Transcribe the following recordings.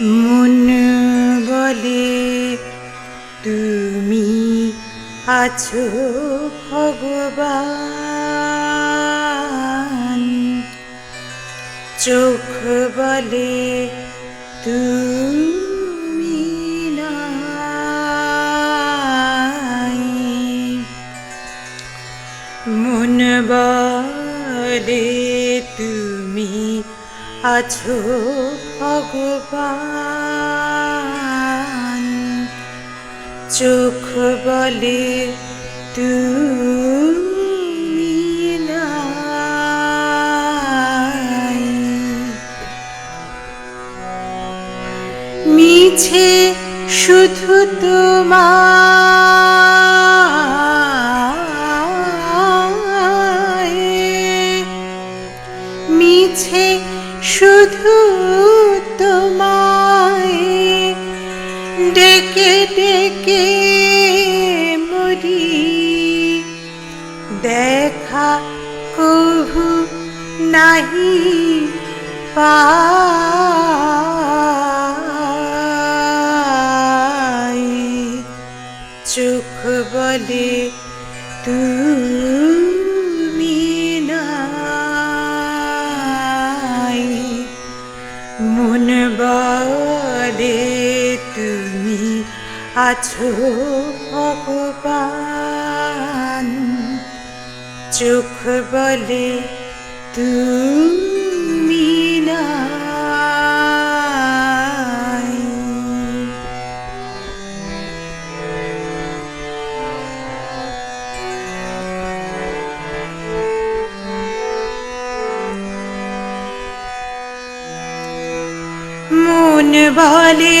মন বলে তুমি আছো ভগবান। চোখ বলে তুমি নাই। মন বলে তুমি আছো ভগবান। চোখ বলে নাই। মিছে শুধু তোমায়। মিছে শুধু তোমায় ডেকে ডেকে মরি। দেখা কভু নাহি পাই। চোখ বলে তুমি ভগবান চোখ বলে তুমি নাই। মন বলে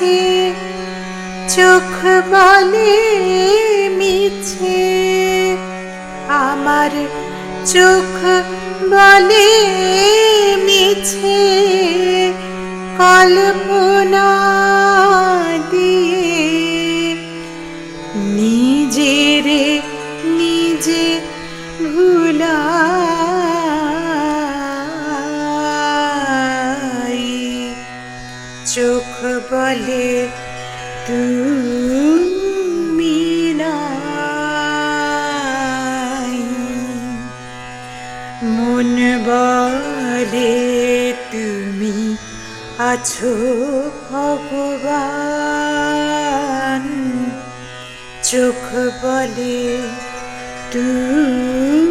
আছে চোখ বলে মিছে। আমার চোখ বলে মিছে। কল্পনা চোখ বলে তুমি নাই। মন বলে তুমি আছো ভগবান। চোখ বলে তুমি